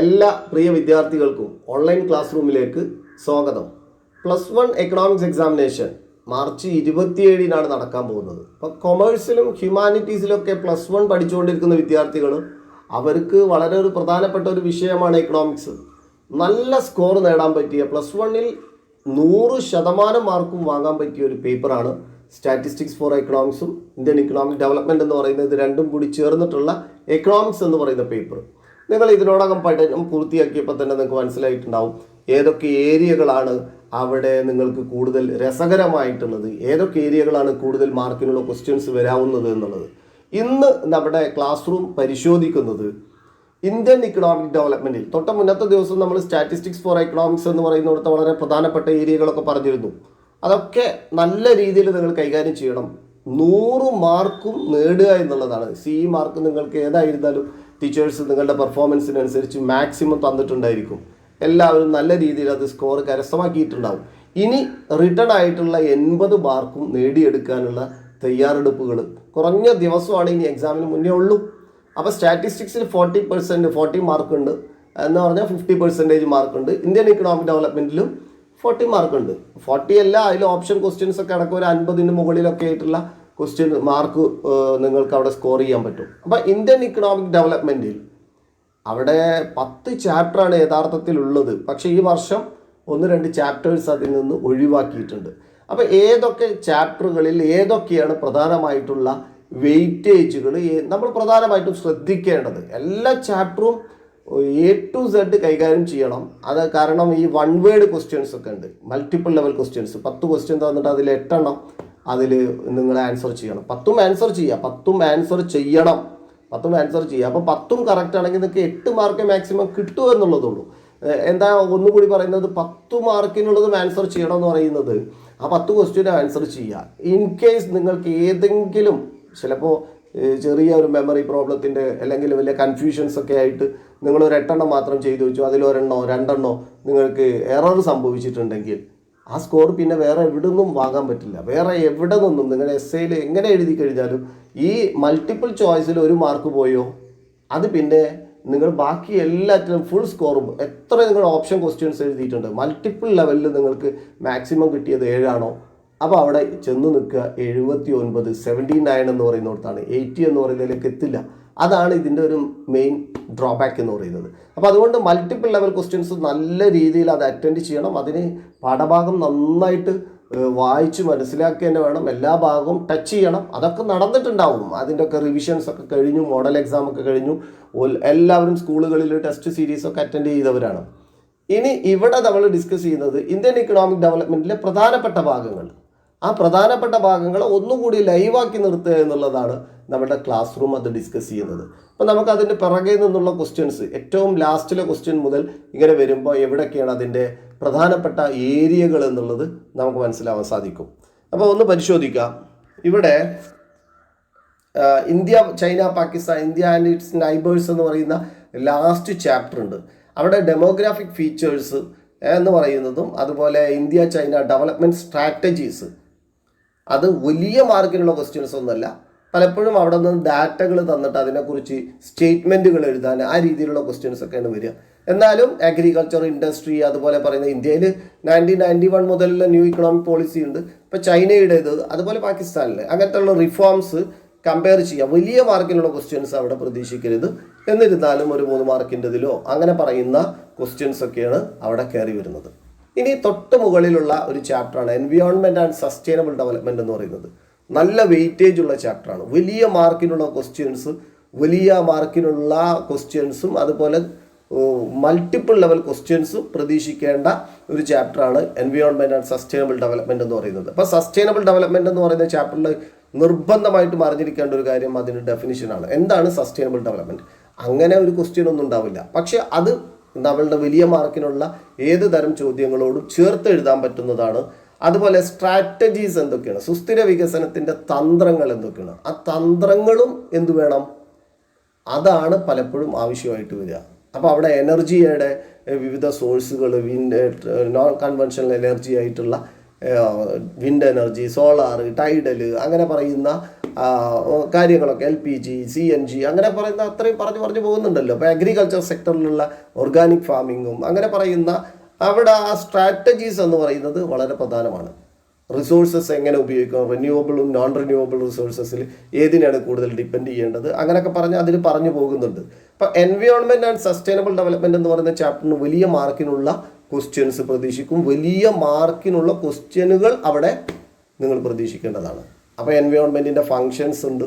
എല്ലാ പ്രിയ വിദ്യാർത്ഥികൾക്കും online class റൂമിലേക്ക് സ്വാഗതം. Plus one economics examination March ഇരുപത്തിയേഴിനാണ് നടക്കാൻ പോകുന്നത്. അപ്പോൾ കൊമേഴ്സിലും ഹ്യൂമാനിറ്റീസിലൊക്കെ പ്ലസ് വൺ പഠിച്ചുകൊണ്ടിരിക്കുന്ന വിദ്യാർത്ഥികൾ അവർക്ക് വളരെ ഒരു പ്രധാനപ്പെട്ട ഒരു വിഷയമാണ് എക്കണോമിക്സ് നല്ല സ്കോർ നേടാൻ പറ്റിയ പ്ലസ് വണ്ണിൽ നൂറ് ശതമാനം മാർക്കും വാങ്ങാൻ പറ്റിയ ഒരു പേപ്പറാണ് സ്റ്റാറ്റിസ്റ്റിക്സ് ഫോർ എക്കണോമിക്സും ഇന്ത്യൻ ഇക്കണോമിക് ഡെവലപ്മെന്റ് എന്ന് പറയുന്നത് രണ്ടും കൂടി ചേർന്നിട്ടുള്ള എക്കണോമിക്സ് എന്ന് പറയുന്ന പേപ്പർ നിങ്ങൾ ഇതിനോടകം പഠനം പൂർത്തിയാക്കിയപ്പോൾ തന്നെ നിങ്ങൾക്ക് മനസ്സിലായിട്ടുണ്ടാവും ഏതൊക്കെ ഏരിയകളാണ് അവിടെ നിങ്ങൾക്ക് കൂടുതൽ രസകരമായിട്ടുള്ളത് ഏതൊക്കെ ഏരിയകളാണ് കൂടുതൽ മാർക്കിനുള്ള ക്വസ്റ്റ്യൻസ് വരാവുന്നത് എന്നുള്ളത്. ഇന്ന് നമ്മുടെ ക്ലാസ് റൂം പരിശോധിക്കുന്നത് ഇന്ത്യൻ ഇക്കണോമിക് ഡെവലപ്മെന്റിൽ തൊട്ട മുന്നത്തെ ദിവസം നമ്മൾ സ്റ്റാറ്റിസ്റ്റിക്സ് ഫോർ എക്കണോമിക്സ് എന്ന് പറയുന്നിടത്ത് വളരെ പ്രധാനപ്പെട്ട ഏരിയകളൊക്കെ പറഞ്ഞിരുന്നു. അതൊക്കെ നല്ല രീതിയിൽ നിങ്ങൾ കൈകാര്യം ചെയ്യണം. നൂറ് മാർക്കും നേടുക എന്നുള്ളതാണ്. സി മാർക്ക് നിങ്ങൾക്ക് ഏതായിരുന്നാലും ടീച്ചേഴ്സ് നിങ്ങളുടെ പെർഫോമൻസിനനുസരിച്ച് മാക്സിമം തന്നിട്ടുണ്ടായിരിക്കും. എല്ലാവരും നല്ല രീതിയിൽ അത് സ്കോർ കരസ്ഥമാക്കിയിട്ടുണ്ടാവും. ഇനി റിട്ടേൺ ആയിട്ടുള്ള എൺപത് മാർക്കും നേടിയെടുക്കാനുള്ള തയ്യാറെടുപ്പുകൾ കുറഞ്ഞ ദിവസമാണ് ഇനി എക്സാമിന് മുന്നേ ഉള്ളൂ. അപ്പോൾ സ്റ്റാറ്റിസ്റ്റിക്സിൽ ഫോർട്ടി പെർസെന്റ് ഫോർട്ടി മാർക്കുണ്ട് എന്ന് പറഞ്ഞാൽ ഫിഫ്റ്റി പെർസെന്റേജ് മാർക്കുണ്ട് ഇന്ത്യൻ ഇക്കണോമിക് ഡെവലപ്മെന്റിലും ഫോർട്ടി മാർക്കുണ്ട് ഫോർട്ടി അല്ല അതിൽ ഓപ്ഷൻ ക്വസ്റ്റ്യൻസ് ഒക്കെ അടക്കം ഒരു അൻപതിന് മുകളിലൊക്കെ ആയിട്ടുള്ള ക്വസ്റ്റ്യൻ മാർക്ക് നിങ്ങൾക്ക് അവിടെ സ്കോർ ചെയ്യാൻ പറ്റും. അപ്പോൾ ഇന്ത്യൻ ഇക്കണോമിക് ഡെവലപ്മെന്റിൽ അവിടെ പത്ത് ചാപ്റ്ററാണ് യഥാർത്ഥത്തിൽ ഉള്ളത് പക്ഷേ ഈ വർഷം ഒന്ന് രണ്ട് ചാപ്റ്റേഴ്സ് അതിൽ നിന്ന് ഒഴിവാക്കിയിട്ടുണ്ട്. അപ്പോൾ ഏതൊക്കെ ചാപ്റ്ററുകളിൽ ഏതൊക്കെയാണ് പ്രധാനമായിട്ടുള്ള വെയിറ്റേജുകൾ നമ്മൾ പ്രധാനമായിട്ടും ശ്രദ്ധിക്കേണ്ടത് എല്ലാ ചാപ്റ്ററും എ ടു സെഡ് കൈകാര്യം ചെയ്യണം. അത് കാരണം ഈ വൺ വേർഡ് ക്വസ്റ്റ്യൻസ് ഒക്കെ ഉണ്ട്. മൾട്ടിപ്പിൾ ലെവൽ ക്വസ്റ്റ്യൻസ് പത്ത് ക്വസ്റ്റ്യൻ തന്നിട്ട് അതിൽ എട്ടെണ്ണം അതിൽ നിങ്ങൾ ആൻസർ ചെയ്യണം. പത്തും ആൻസർ ചെയ്യുക പത്തും ആൻസർ ചെയ്യണം. പത്തും ആൻസർ ചെയ്യുക അപ്പോൾ പത്തും കറക്റ്റ് ആണെങ്കിൽ നിങ്ങൾക്ക് എട്ട് മാർക്ക് മാക്സിമം കിട്ടുമോ എന്നുള്ളതുള്ളൂ. എന്താ ഒന്നുകൂടി പറയുന്നത്? പത്ത് മാർക്കിനുള്ളതും ആൻസർ ചെയ്യണം എന്ന് പറയുന്നത്. ആ പത്ത് ക്വസ്റ്റ്യൻ ആൻസർ ചെയ്യുക ഇൻ കേസ് നിങ്ങൾക്ക് ഏതെങ്കിലും ചിലപ്പോൾ ചെറിയ ഒരു മെമ്മറി പ്രോബ്ലത്തിന്റെ അല്ലെങ്കിൽ വലിയ കൺഫ്യൂഷൻസ് ഒക്കെ ആയിട്ട് നിങ്ങൾ ഒരു എട്ടെണ്ണം മാത്രം ചെയ്തു വെച്ചു. അതിലൊരെണ്ണോ രണ്ടെണ്ണോ നിങ്ങൾക്ക് എറർ സംഭവിച്ചിട്ടുണ്ടെങ്കിൽ ആ സ്കോർ പിന്നെ വേറെ എവിടെ നിന്നും വാങ്ങാൻ പറ്റില്ല. വേറെ എവിടെ നിന്നും നിങ്ങളുടെ എസ് എയിൽ എങ്ങനെ എഴുതി കഴിഞ്ഞാലും ഈ മൾട്ടിപ്പിൾ ചോയ്സിൽ ഒരു മാർക്ക് പോയോ? അത് പിന്നെ നിങ്ങൾ ബാക്കി എല്ലാറ്റിലും ഫുൾ സ്കോറും എത്ര നിങ്ങൾ ഓപ്ഷൻ ക്വസ്റ്റ്യൻസ് എഴുതിയിട്ടുണ്ട്. മൾട്ടിപ്പിൾ ലെവലിൽ നിങ്ങൾക്ക് മാക്സിമം കിട്ടിയത് ഏഴാണോ? അപ്പോൾ അവിടെ ചെന്ന് നിൽക്കുക. എഴുപത്തി ഒൻപത് സെവന്റി നയൻ എന്ന് പറയുന്നിടത്താണ്. എയ്റ്റി എന്ന് പറയുന്നതിലേക്ക് എത്തില്ല. അതാണ് ഇതിന്റെ ഒരു മെയിൻ ഡ്രോബാക്ക് എന്ന് പറയുന്നത്. അപ്പോൾ അതുകൊണ്ട് മൾട്ടിപ്പിൾ ലെവൽ ക്വസ്റ്റ്യൻസ് നല്ല രീതിയിൽ അത് അറ്റൻഡ് ചെയ്യണം. അതിന് പാഠഭാഗം നന്നായിട്ട് വായിച്ച് മനസ്സിലാക്കി തന്നെ വേണം. എല്ലാ ഭാഗവും ടച്ച് ചെയ്യണം. അതൊക്കെ നടന്നിട്ടുണ്ടാവും. അതിന്റെ ഒക്കെ റിവിഷൻസ് ഒക്കെ കഴിഞ്ഞു മോഡൽ എക്സാം ഒക്കെ കഴിഞ്ഞു. എല്ലാവരും സ്കൂളുകളിൽ ടെസ്റ്റ് സീരീസ് ഒക്കെ അറ്റൻഡ് ചെയ്തവരാണ്. ഇനി ഇവിടെ നമ്മൾ ഡിസ്കസ് ചെയ്യുന്നത് ഇന്ത്യൻ ഇക്കണോമിക് ഡെവലപ്മെന്റിലെ പ്രധാനപ്പെട്ട ഭാഗങ്ങൾ. ആ പ്രധാനപ്പെട്ട ഭാഗങ്ങൾ ഒന്നുകൂടി ലൈവാക്കി നിർത്തുക എന്നുള്ളതാണ് നമ്മുടെ ക്ലാസ് റൂം അത് ഡിസ്കസ് ചെയ്യുന്നത്. അപ്പോൾ നമുക്ക് അതിന്റെ പിറകെ നിന്നുള്ള ക്വസ്റ്റ്യൻസ് ഏറ്റവും ലാസ്റ്റിലെ ക്വസ്റ്റ്യൻ മുതൽ ഇങ്ങനെ വരുമ്പോൾ എവിടെയൊക്കെയാണ് അതിന്റെ പ്രധാനപ്പെട്ട ഏരിയകൾ എന്നുള്ളത് നമുക്ക് മനസ്സിലാവാൻ സാധിക്കും. അപ്പോൾ ഒന്ന് പരിശോധിക്കാം ഇവിടെ India China Pakistan India and its neighbours എന്ന് പറയുന്ന ലാസ്റ്റ് ചാപ്റ്റർ ഉണ്ട്. അവിടെ ഡെമോഗ്രാഫിക് ഫീച്ചേഴ്സ് എന്ന് പറയുന്നതും അതുപോലെ ഇന്ത്യ ചൈന ഡെവലപ്മെന്റ് സ്ട്രാറ്റജീസ് അത് വലിയ മാർക്കിനുള്ള ക്വസ്റ്റ്യൻസ് ഒന്നുമല്ല. പലപ്പോഴും അവിടെ നിന്ന് ഡാറ്റകൾ തന്നിട്ട് അതിനെക്കുറിച്ച് സ്റ്റേറ്റ്മെന്റുകൾ എഴുതാൻ ആ രീതിയിലുള്ള ക്വസ്റ്റ്യൻസ് ഒക്കെയാണ് വരിക. എന്നാലും അഗ്രികൾച്ചർ ഇൻഡസ്ട്രി അതുപോലെ പറയുന്ന ഇന്ത്യയിൽ നയന്റീൻ നയന്റി വൺ മുതലുള്ള ന്യൂ ഇക്കണോമിക് പോളിസി ഉണ്ട്. ഇപ്പോൾ ചൈനയുടേത് അതുപോലെ പാകിസ്ഥാനിലെ. അങ്ങനത്തെ ഉള്ള റിഫോംസ് കമ്പയർ ചെയ്യാം വലിയ മാർക്കിനുള്ള ക്വസ്റ്റ്യൻസ് അവിടെ പ്രതീക്ഷിക്കരുത്. എന്നിരുന്നാലും ഒരു മൂന്ന് മാർക്കിന്റെതിലോ അങ്ങനെ പറയുന്ന ക്വസ്റ്റ്യൻസ് ഒക്കെയാണ് അവിടെ കയറി വരുന്നത്. ഇനി തൊട്ട് മുകളിലുള്ള ഒരു ചാപ്റ്ററാണ് എൻവിയോൺമെന്റ് ആൻഡ് സസ്റ്റൈനബിൾ ഡെവലപ്മെന്റ് എന്ന് പറയുന്നത്. നല്ല വെയിറ്റേജ് ഉള്ള ചാപ്റ്ററാണ് വലിയ മാർക്കിനുള്ള ക്വസ്റ്റ്യൻസ് വലിയ മാർക്കിനുള്ള ക്വസ്റ്റ്യൻസും അതുപോലെ മൾട്ടിപ്പിൾ ലെവൽ ക്വസ്റ്റ്യൻസും പ്രതീക്ഷിക്കേണ്ട ഒരു ചാപ്റ്ററാണ് എൻവിയോൺമെന്റ് ആൻഡ് സസ്റ്റൈനബിൾ ഡെവലപ്മെന്റ് എന്ന് പറയുന്നത്. അപ്പോൾ സസ്റ്റൈനബിൾ ഡെവലപ്മെന്റ് എന്ന് പറയുന്ന ചാപ്റ്ററിൽ നിർബന്ധമായിട്ടും അറിഞ്ഞിരിക്കേണ്ട ഒരു കാര്യം അതിന്റെ ഡെഫിനിഷനാണ് എന്താണ് സസ്റ്റൈനബിൾ ഡെവലപ്മെന്റ് അങ്ങനെ ഒരു ക്വസ്റ്റ്യൻ ഒന്നും ഉണ്ടാവില്ല. പക്ഷേ അത് നമ്മളുടെ വലിയ മാർക്കിനുള്ള ഏത് തരം ചോദ്യങ്ങളോടും ചേർത്ത് എഴുതാൻ പറ്റുന്നതാണ്. അതുപോലെ സ്ട്രാറ്റജീസ് എന്തൊക്കെയാണ്? സുസ്ഥിര വികസനത്തിന്റെ തന്ത്രങ്ങൾ എന്തൊക്കെയാണ്? ആ തന്ത്രങ്ങളും എന്തു വേണം? അതാണ് പലപ്പോഴും ആവശ്യമായിട്ട് വരിക. അപ്പോൾ അവിടെ എനർജിയുടെ വിവിധ സോഴ്സുകൾ വിൻഡ് നോൺ കൺവെൻഷണൽ എനർജി ആയിട്ടുള്ള വിൻഡ് എനർജി സോളാർ ടൈഡൽ അങ്ങനെ പറയുന്ന കാര്യങ്ങളൊക്കെ L P G C N G അങ്ങനെ പറയുന്ന അത്രയും പറഞ്ഞു പറഞ്ഞു പോകുന്നുണ്ടല്ലോ. അപ്പോൾ അഗ്രികൾച്ചർ സെക്ടറിലുള്ള ഓർഗാനിക് ഫാമിങ്ങും അങ്ങനെ പറയുന്ന അവിടെ ആ സ്ട്രാറ്റജീസ് എന്ന് പറയുന്നത് വളരെ പ്രധാനമാണ്. റിസോഴ്സസ് എങ്ങനെ ഉപയോഗിക്കാം റിന്യൂവബിളും നോൺ റിന്യൂവബിൾ റിസോഴ്സസിൽ ഏതിനാണ് കൂടുതൽ ഡിപ്പെൻഡ് ചെയ്യേണ്ടത്? അങ്ങനെയൊക്കെ പറഞ്ഞ് അതിൽ പറഞ്ഞു പോകുന്നുണ്ട്. അപ്പോൾ എൻവയോൺമെന്റ് ആൻഡ് സസ്റ്റൈനബിൾ ഡെവലപ്മെന്റ് എന്ന് പറയുന്ന ചാപ്റ്ററിന് വലിയ മാർക്കിനുള്ള ക്വസ്റ്റ്യൻസ് പ്രതീക്ഷിക്കും. വലിയ മാർക്കിനുള്ള ക്വസ്റ്റ്യനുകൾ അവിടെ നിങ്ങൾ പ്രതീക്ഷിക്കേണ്ടതാണ്. അപ്പോൾ എൻവയോൺമെന്റിന്റെ ഫങ്ഷൻസ് ഉണ്ട്.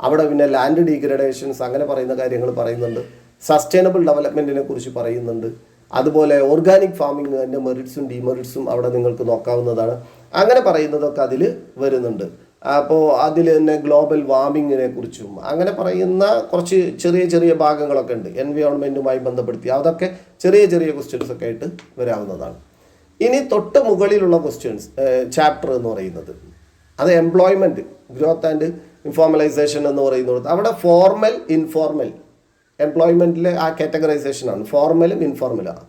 അവിടെ പിന്നെ ലാൻഡ് ഡീഗ്രഡേഷൻസ് അങ്ങനെ പറയുന്ന കാര്യങ്ങൾ പറയുന്നുണ്ട്. സസ്റ്റൈനബിൾ ഡെവലപ്മെന്റിനെ കുറിച്ച് പറയുന്നുണ്ട്. അതുപോലെ ഓർഗാനിക് ഫാമിംഗ് അതിന്റെ മെറിറ്റ്സും ഡിമെറിറ്റ്സും അവിടെ നിങ്ങൾക്ക് നോക്കാവുന്നതാണ്. അങ്ങനെ പറയുന്നതൊക്കെ അതിൽ വരുന്നുണ്ട്. അപ്പോൾ അതിൽ തന്നെ ഗ്ലോബൽ വാമിങ്ങിനെ കുറിച്ചും അങ്ങനെ പറയുന്ന കുറച്ച് ചെറിയ ചെറിയ ഭാഗങ്ങളൊക്കെ ഉണ്ട്. എൻവയോൺമെന്റുമായി ബന്ധപ്പെടുത്തി. അതൊക്കെ ചെറിയ ചെറിയ ക്വസ്റ്റ്യൻസ് ഒക്കെ ആയിട്ട് വരാവുന്നതാണ്. ഇനി തൊട്ട് മുകളിലുള്ള ക്വസ്റ്റ്യൻസ് ചാപ്റ്റർ എന്ന് പറയുന്നത്. അത് എംപ്ലോയ്മെന്റ് ഗ്രോത്ത് ആൻഡ് ഇൻഫോർമലൈസേഷൻ എന്ന് പറയുന്നത്. അവിടെ ഫോർമൽ ഇൻഫോർമൽ എംപ്ലോയ്മെന്റിലെ ആ കാറ്റഗറൈസേഷനാണ് ഫോർമലും ഇൻഫോർമലാണ്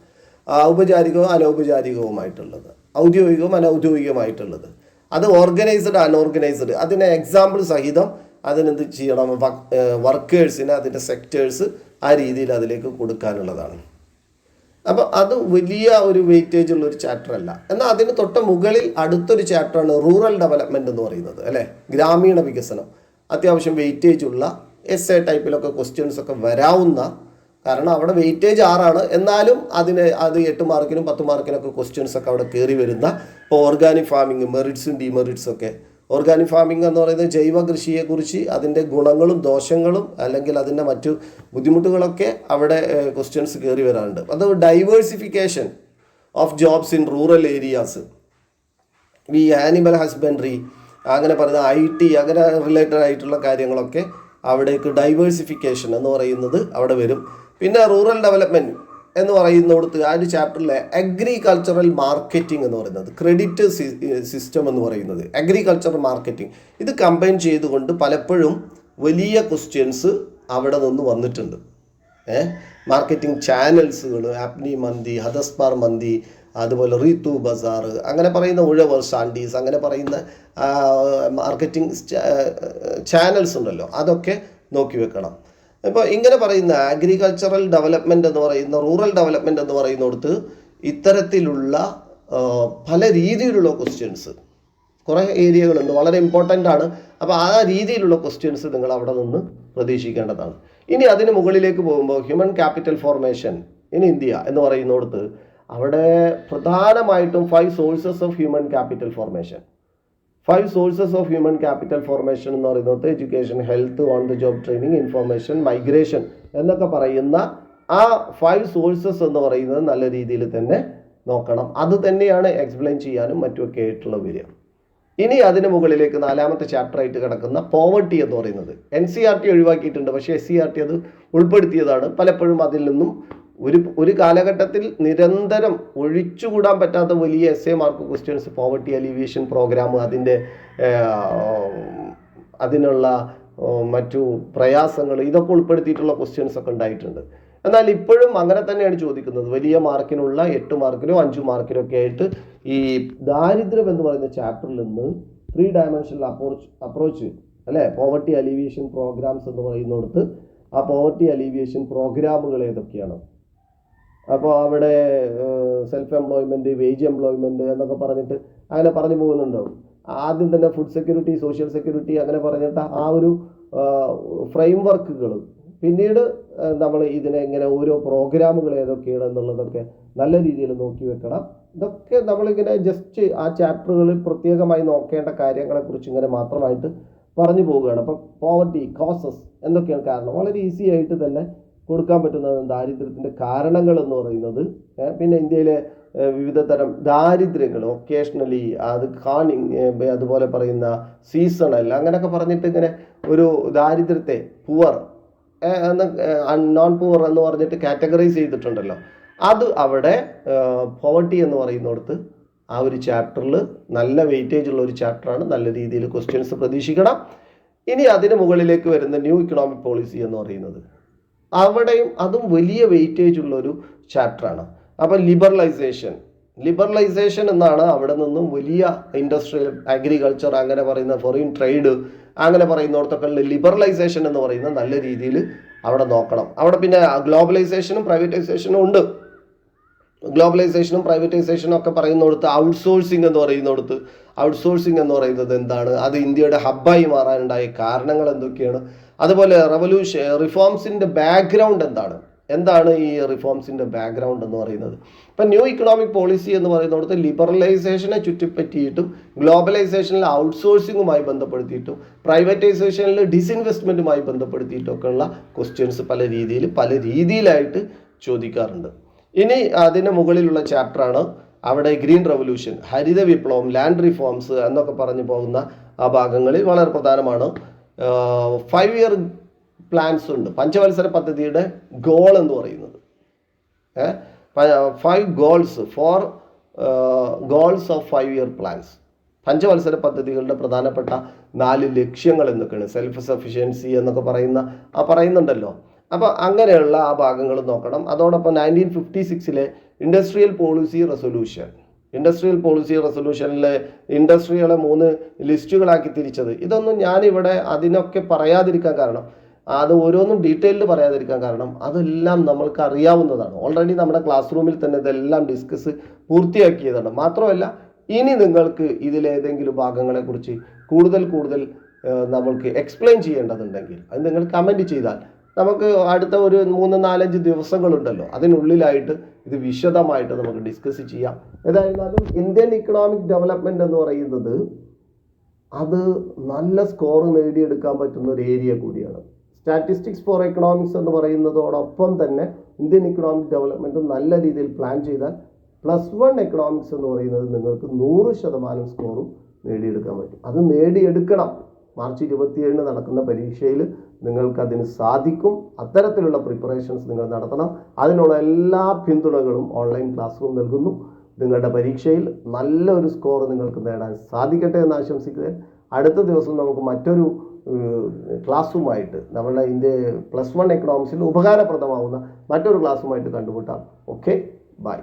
ഔപചാരികവും അനൗപചാരികവുമായിട്ടുള്ളത്. ഔദ്യോഗികവും അനൗദ്യോഗികമായിട്ടുള്ളത് അത് ഓർഗനൈസ്ഡ് അൺഓർഗനൈസ്ഡ് അതിന് എക്സാമ്പിൾ സഹിതം അതിനെന്ത് ചെയ്യണം? വർക്കേഴ്സിന് അതിന്റെ സെക്ടേഴ്സ് ആ രീതിയിൽ അതിലേക്ക് കൊടുക്കാനുള്ളതാണ്. അപ്പോൾ അത് വലിയ ഒരു വെയിറ്റേജ് ഉള്ള ഒരു ചാപ്റ്റർ അല്ല. എന്നാൽ അതിന് തൊട്ട് മുകളിൽ അടുത്തൊരു ചാപ്റ്ററാണ് റൂറൽ ഡെവലപ്മെന്റ് എന്ന് പറയുന്നത് അല്ലേ? ഗ്രാമീണ വികസനം. അത്യാവശ്യം വെയിറ്റേജ് ഉള്ള എസ് എ ടൈപ്പിലൊക്കെ ക്വസ്റ്റ്യൻസ് ഒക്കെ വരാവുന്ന കാരണം അവിടെ വെയിറ്റേജ് ആറാണ്. എന്നാലും അതിന് അത് എട്ട് മാർക്കിനും പത്ത് മാർക്കിനൊക്കെ ക്വസ്റ്റ്യൻസ് ഒക്കെ അവിടെ കയറി വരുന്ന ഇപ്പോൾ ഓർഗാനിക് ഫാമിങ് മെറിറ്റ്സും ഡിമെറിറ്റ്സും ഒക്കെ ഓർഗാനിക് ഫാമിംഗ് എന്ന് പറയുന്നത് ജൈവ കൃഷിയെക്കുറിച്ച് അതിന്റെ ഗുണങ്ങളും ദോഷങ്ങളും അല്ലെങ്കിൽ അതിന്റെ മറ്റു ബുദ്ധിമുട്ടുകളൊക്കെ അവിടെ ക്വസ്റ്റ്യൻസ് കയറി വരാറുണ്ട്. അത് diversification of jobs in rural areas we animal husbandry അങ്ങനെ പറയുന്ന ഐ ടി അങ്ങനെ റിലേറ്റഡ് ആയിട്ടുള്ള കാര്യങ്ങളൊക്കെ അവിടേക്ക് ഡൈവേഴ്സിഫിക്കേഷൻ എന്ന് പറയുന്നത് അവിടെ വരും. പിന്നെ റൂറൽ ഡെവലപ്മെന്റ് എന്ന് പറയുന്നിടത്ത് ആ ഒരു ചാപ്റ്ററിലെ അഗ്രികൾച്ചറൽ മാർക്കറ്റിംഗ് എന്ന് പറയുന്നത് ക്രെഡിറ്റ് സിസ്റ്റം എന്ന് പറയുന്നത് അഗ്രികൾച്ചറൽ മാർക്കറ്റിംഗ് ഇത് കമ്പൈൻ ചെയ്തുകൊണ്ട് പലപ്പോഴും വലിയ ക്വസ്റ്റ്യൻസ് അവിടെ നിന്ന് വന്നിട്ടുണ്ട്. ഏഹ് മാർക്കറ്റിംഗ് ചാനൽസുകൾ ആപ്നി മന്തി ഹദസ്പാർ മന്തി അതുപോലെ റീത്തു ബസാർ അങ്ങനെ പറയുന്ന ഉഴവർ സാൻഡീസ് അങ്ങനെ പറയുന്ന മാർക്കറ്റിംഗ് ചാനൽസ് ഉണ്ടല്ലോ അതൊക്കെ നോക്കി വെക്കണം. ഇപ്പോൾ ഇങ്ങനെ പറയുന്ന അഗ്രികൾച്ചറൽ ഡെവലപ്മെന്റ് എന്ന് പറയുന്ന റൂറൽ ഡെവലപ്മെന്റ് എന്ന് പറയുന്നിടത്ത് ഇത്തരത്തിലുള്ള പല രീതിയിലുള്ള ക്വസ്റ്റ്യൻസ് കുറേ ഏരിയകളുണ്ട് വളരെ ഇമ്പോർട്ടന്റ് ആണ്. അപ്പോൾ ആ രീതിയിലുള്ള ക്വസ്റ്റ്യൻസ് നിങ്ങൾ അവിടെ നിന്ന് പ്രതീക്ഷിക്കേണ്ടതാണ്. ഇനി അതിന് മുകളിലേക്ക് പോകുമ്പോൾ human capital formation in India എന്ന് പറയുന്നിടത്ത് അവിടെ പ്രധാനമായിട്ടും five sources of human capital formation five sources of human capital formation എന്ന് പറയുന്നത് education health on the job training information migration എന്നൊക്കെ പറയുന്ന ആ ഫൈവ് സോഴ്സസ് എന്ന് പറയുന്നത് നല്ല രീതിയിൽ തന്നെ നോക്കണം. അത് തന്നെയാണ് എക്സ്പ്ലെയിൻ ചെയ്യാനും മറ്റുമൊക്കെ ആയിട്ടുള്ള വരിക ഇനി അതിന് മുകളിലേക്ക് നാലാമത്തെ ചാപ്റ്റർ ആയിട്ട് കിടക്കുന്ന പോവർട്ടി എന്ന് പറയുന്നത്. എൻ സി ആർ ടി ഒഴിവാക്കിയിട്ടുണ്ട്. പക്ഷേ എസ് സി ആർ ടി അത് ഉൾപ്പെടുത്തിയതാണ്. പലപ്പോഴും അതിൽ നിന്നും ഒരു ഒരു കാലഘട്ടത്തിൽ നിരന്തരം ഒഴിച്ചുകൂടാൻ പറ്റാത്ത വലിയ S A mark questions poverty alleviation program അതിന്റെ അതിനുള്ള മറ്റു പ്രയാസങ്ങൾ ഇതൊക്കെ ഉൾപ്പെടുത്തിയിട്ടുള്ള ക്വസ്റ്റ്യൻസ് ഒക്കെ ഉണ്ടായിട്ടുണ്ട്. എന്നാൽ ഇപ്പോഴും അങ്ങനെ തന്നെയാണ് ചോദിക്കുന്നത്. വലിയ മാർക്കിനുള്ള എട്ട് മാർക്കിലോ അഞ്ച് മാർക്കിലോ ഒക്കെ ആയിട്ട് ഈ ദാരിദ്ര്യം എന്ന് പറയുന്ന ചാപ്റ്ററിൽ നിന്ന് ത്രീ ഡയമെൻഷണൽ അപ്രോച്ച് അപ്രോച്ച് അല്ലേ? പോവർട്ടി അലിവിയേഷൻ പ്രോഗ്രാംസ് എന്ന് പറയുന്നിടത്ത് ആ പോവർട്ടി അലിവിയേഷൻ പ്രോഗ്രാമുകൾ ഏതൊക്കെയാണ്? അപ്പോൾ അവിടെ സെൽഫ് എംപ്ലോയ്മെന്റ് വേജ് എംപ്ലോയ്മെന്റ് എന്നൊക്കെ പറഞ്ഞിട്ട് അങ്ങനെ പറഞ്ഞു പോകുന്നുണ്ടാവും. ആദ്യം തന്നെ ഫുഡ് സെക്യൂരിറ്റി സോഷ്യൽ സെക്യൂരിറ്റി അങ്ങനെ പറഞ്ഞിട്ട് ആ ഒരു ഫ്രെയിം വർക്കുകൾ പിന്നീട് നമ്മൾ ഇതിനെ ഇങ്ങനെ ഓരോ പ്രോഗ്രാമുകൾ ഏതൊക്കെയാണ് എന്നുള്ളതൊക്കെ നല്ല രീതിയിൽ നോക്കി വെക്കണം. ഇതൊക്കെ നമ്മളിങ്ങനെ ജസ്റ്റ് ആ ചാപ്റ്ററുകളിൽ പ്രത്യേകമായി നോക്കേണ്ട കാര്യങ്ങളെക്കുറിച്ച് ഇങ്ങനെ മാത്രമായിട്ട് പറഞ്ഞു പോവുകയാണ്. അപ്പോൾ പോവർട്ടി കോസസ് എന്തൊക്കെയാണ് കാരണം. വളരെ ഈസി ആയിട്ട് തന്നെ കൊടുക്കാൻ പറ്റുന്നത് ദാരിദ്ര്യത്തിന്റെ കാരണങ്ങൾ എന്ന് പറയുന്നത് പിന്നെ ഇന്ത്യയിലെ വിവിധ തരം ദാരിദ്ര്യങ്ങൾ ഒക്കേഷണലി അത് കാണിങ് അതുപോലെ പറയുന്ന സീസണൽ അങ്ങനെയൊക്കെ പറഞ്ഞിട്ട് ഇങ്ങനെ ഒരു ദാരിദ്ര്യത്തെ പുവർ നോൺ പുവർ എന്ന് പറഞ്ഞിട്ട് കാറ്റഗറൈസ് ചെയ്തിട്ടുണ്ടല്ലോ. അത് അവിടെ പോവർട്ടി എന്ന് പറയുന്നിടത്ത് ആ ഒരു ചാപ്റ്ററിൽ നല്ല വെയിറ്റേജ് ഉള്ള ഒരു ചാപ്റ്ററാണ് നല്ല രീതിയിൽ ക്വസ്റ്റ്യൻസ് പ്രതീക്ഷിക്കണം. ഇനി അതിന് മുകളിലേക്ക് വരുന്ന ന്യൂ ഇക്കണോമിക് പോളിസി എന്ന് പറയുന്നത്. അവിടെയും അതും വലിയ വെയിറ്റേജ് ഉള്ളൊരു ചാപ്റ്ററാണ് അപ്പം ലിബറലൈസേഷൻ ലിബറലൈസേഷൻ എന്നാണ് അവിടെ നിന്നും വലിയ ഇൻഡസ്ട്രിയൽ അഗ്രികൾച്ചർ അങ്ങനെ പറയുന്ന ഫോറിൻ ട്രേഡ് അങ്ങനെ പറയുന്നിടത്തൊക്കെ ലിബറലൈസേഷൻ എന്ന് പറയുന്ന നല്ല രീതിയിൽ അവിടെ നോക്കണം. അവിടെ പിന്നെ ഗ്ലോബലൈസേഷനും പ്രൈവറ്റൈസേഷനും ഉണ്ട്. ഗ്ലോബലൈസേഷനും പ്രൈവറ്റൈസേഷനും ഒക്കെ പറയുന്നിടത്ത് ഔട്ട്സോഴ്സിംഗ് എന്ന് പറയുന്നിടത്ത് ഔട്ട്സോഴ്സിംഗ് എന്ന് പറയുന്നത് എന്താണ്? അത് ഇന്ത്യയുടെ ഹബ്ബായി മാറാനുണ്ടായ കാരണങ്ങൾ എന്തൊക്കെയാണ്? അതുപോലെ റവല്യൂഷൻ റിഫോംസിന്റെ ബാക്ക്ഗ്രൗണ്ട് എന്താണ്? എന്താണ് ഈ റിഫോംസിന്റെ ബാക്ക്ഗ്രൗണ്ട് എന്ന് പറയുന്നത്? ഇപ്പം ന്യൂ ഇക്കണോമിക് പോളിസി എന്ന് പറയുന്നിടത്ത് ലിബറലൈസേഷനെ ചുറ്റിപ്പറ്റിയിട്ടും ഗ്ലോബലൈസേഷനിൽ ഔട്ട്സോഴ്സിങ്ങുമായി ബന്ധപ്പെടുത്തിയിട്ടും പ്രൈവറ്റൈസേഷനിൽ ഡിസ്ഇൻവെസ്റ്റ്മെന്റുമായി ബന്ധപ്പെടുത്തിയിട്ടൊക്കെയുള്ള ക്വസ്റ്റ്യൻസ് പല രീതിയിൽ പല രീതിയിലായിട്ട് ചോദിക്കാറുണ്ട്. ഇനി അതിന് മുകളിലുള്ള ചാപ്റ്ററാണ് അവിടെ ഗ്രീൻ റവല്യൂഷൻ ഹരിത വിപ്ലവം ലാൻഡ് റിഫോംസ് എന്നൊക്കെ പറഞ്ഞു പോകുന്ന ആ ഭാഗങ്ങളിൽ വളരെ പ്രധാനമാണ്. ഫൈവ് ഇയർ പ്ലാൻസ് ഉണ്ട്. പഞ്ചവത്സര പദ്ധതിയുടെ ഗോൾ എന്ന് പറയുന്നത്. Five goals four goals of five year plans പഞ്ചവത്സര പദ്ധതികളുടെ പ്രധാനപ്പെട്ട നാല് ലക്ഷ്യങ്ങൾ എന്നൊക്കെയാണ്. സെൽഫ് സഫിഷ്യൻസി എന്നൊക്കെ പറയുന്ന ആ പറയുന്നുണ്ടല്ലോ. അപ്പോൾ അങ്ങനെയുള്ള ആ ഭാഗങ്ങൾ നോക്കണം. അതോടൊപ്പം nineteen fifty സിക്സിലെ industrial policy resolution industrial policy റെസൊല്യൂഷനിലെ ഇൻഡസ്ട്രികളെ മൂന്ന് ലിസ്റ്റുകളാക്കി തിരിച്ചത്. ഇതൊന്നും ഞാനിവിടെ അതിനൊക്കെ പറയാതിരിക്കാൻ കാരണം അത് ഓരോന്നും ഡീറ്റെയിൽഡ് പറയാതിരിക്കാൻ കാരണം അതെല്ലാം നമ്മൾക്ക് അറിയാവുന്നതാണ്. ഓൾറെഡി നമ്മുടെ ക്ലാസ് റൂമിൽ തന്നെ ഇതെല്ലാം ഡിസ്കസ് പൂർത്തിയാക്കിയതാണ്. മാത്രമല്ല ഇനി നിങ്ങൾക്ക് ഇതിലേതെങ്കിലും ഭാഗങ്ങളെക്കുറിച്ച് കൂടുതൽ കൂടുതൽ നമ്മൾക്ക് എക്സ്പ്ലെയിൻ ചെയ്യേണ്ടതുണ്ടെങ്കിൽ അത് നിങ്ങൾ കമന്റ് ചെയ്താൽ നമുക്ക് അടുത്ത ഒരു മൂന്ന് നാലഞ്ച് ദിവസങ്ങളുണ്ടല്ലോ. അതിനുള്ളിലായിട്ട് ഇത് വിശദമായിട്ട് നമുക്ക് ഡിസ്കസ് ചെയ്യാം. ഏതായിരുന്നാലും ഇന്ത്യൻ ഇക്കണോമിക് ഡെവലപ്മെന്റ് എന്ന് പറയുന്നത് അത് നല്ല സ്കോർ നേടിയെടുക്കാൻ പറ്റുന്ന ഒരു ഏരിയ കൂടിയാണ്. സ്റ്റാറ്റിസ്റ്റിക്സ് ഫോർ എക്കണോമിക്സ് എന്ന് പറയുന്നതോടൊപ്പം തന്നെ ഇന്ത്യൻ ഇക്കണോമിക് ഡെവലപ്മെന്റ് നല്ല രീതിയിൽ പ്ലാൻ ചെയ്താൽ പ്ലസ് വൺ എക്കണോമിക്സ് എന്ന് പറയുന്നത് നിങ്ങൾക്ക് നൂറ് ശതമാനം സ്കോറും നേടിയെടുക്കാൻ പറ്റും. അത് നേടിയെടുക്കണം. മാർച്ച് ഇരുപത്തിയേഴിന് നടക്കുന്ന പരീക്ഷയിൽ നിങ്ങൾക്ക് അതിന് സാധിക്കും. അത്തരത്തിലുള്ള പ്രിപ്പറേഷൻസ് നിങ്ങൾ നടത്തണം. അതിനുള്ള എല്ലാ പിന്തുണകളും ഓൺലൈൻ ക്ലാസ് നൽകുന്നു. നിങ്ങളുടെ പരീക്ഷയിൽ നല്ലൊരു സ്കോർ നിങ്ങൾക്ക് നേടാൻ സാധിക്കട്ടെ എന്ന് ആശംസിക്കുക അടുത്ത ദിവസം നമുക്ക് മറ്റൊരു ക്ലാസ്സുമായിട്ട് നമ്മുടെ ഇന്ത്യ പ്ലസ് വൺ എക്കണോമിക്സിൽ ഉപകാരപ്രദമാവുന്ന മറ്റൊരു ക്ലാസ്സുമായിട്ട് കണ്ടുമുട്ടാം. Okay bye